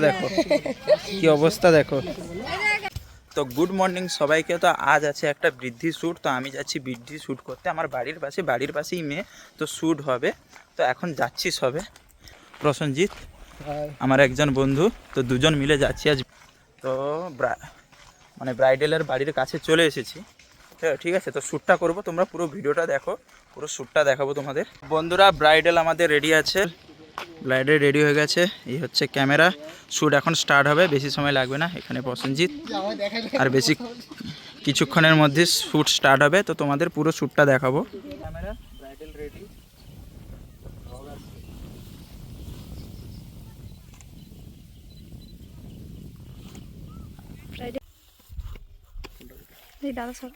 দেখো। কি অবস্থা দেখো। তো গুড মর্নিং সবাইকে। তো আজ আছে একটা বৃদ্ধি শ্যুট। তো আমি যাচ্ছি বৃদ্ধি শ্যুট করতে। আমার বাড়ির পাশে বাড়ির পাশেই মেয়ে। তো শ্যুট হবে। তো এখন যাচ্ছি সবে। প্রসেনজিৎ আমার একজন বন্ধু। তো দুজন মিলে যাচ্ছি আজ। তো ব্রা- মানে ব্রাইডালের বাড়ির কাছে চলে এসেছি। ঠিক আছে তো শ্যুটটা করব। তোমরা পুরো ভিডিওটা দেখো। পুরো শ্যুটটা দেখাবো তোমাদের। বন্ধুরা ব্রাইডাল আমাদের রেডি আছে। ব্রাইডাল রেডি হয়ে গেছে। এই হচ্ছে ক্যামেরা। শ্যুট এখন স্টার্ট হবে বেশি সময় লাগবে না এখানে প্রসেনজিৎ। আর বেশি কিছুক্ষণের মধ্যে শ্যুট স্টার্ট হবে তো তোমাদের পুরো শ্যুটটা দেখাবো। ক্যামেরা ব্রাইডাল রেডি এই দাদা সর।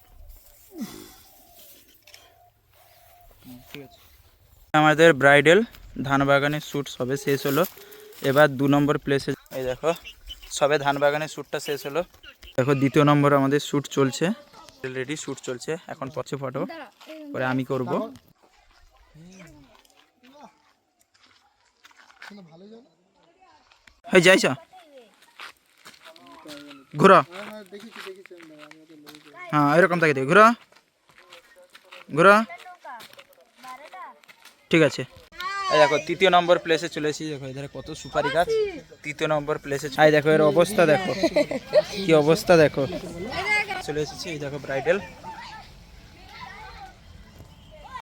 আমাদের ব্রাইডাল ধান বাগানের শ্যুট সবে শেষ হলো। এবার দু নম্বর প্লেসে এই দেখো, সবে ধান বাগানের শ্যুটটা শেষ হলো। দেখো, দ্বিতীয় নম্বর আমাদের শ্যুট চলছে। রেডি শ্যুট চলছে। এখন পছে ফটো পরে আমি করব। হয়ে যাইছ? ঘুরো। হ্যাঁ এরকম থাকে। ঘুরো। ঘুরো। ঠিক আছে। এই দেখো তৃতীয় নম্বর প্লেসে চলে এসেছি। দেখো এধারে কত সুপারি গাছ। তৃতীয় নম্বর প্লেসে এই দেখো এর অবস্থা দেখো। কি অবস্থা দেখো। চলে এসেছি এই দেখো ব্রাইডাল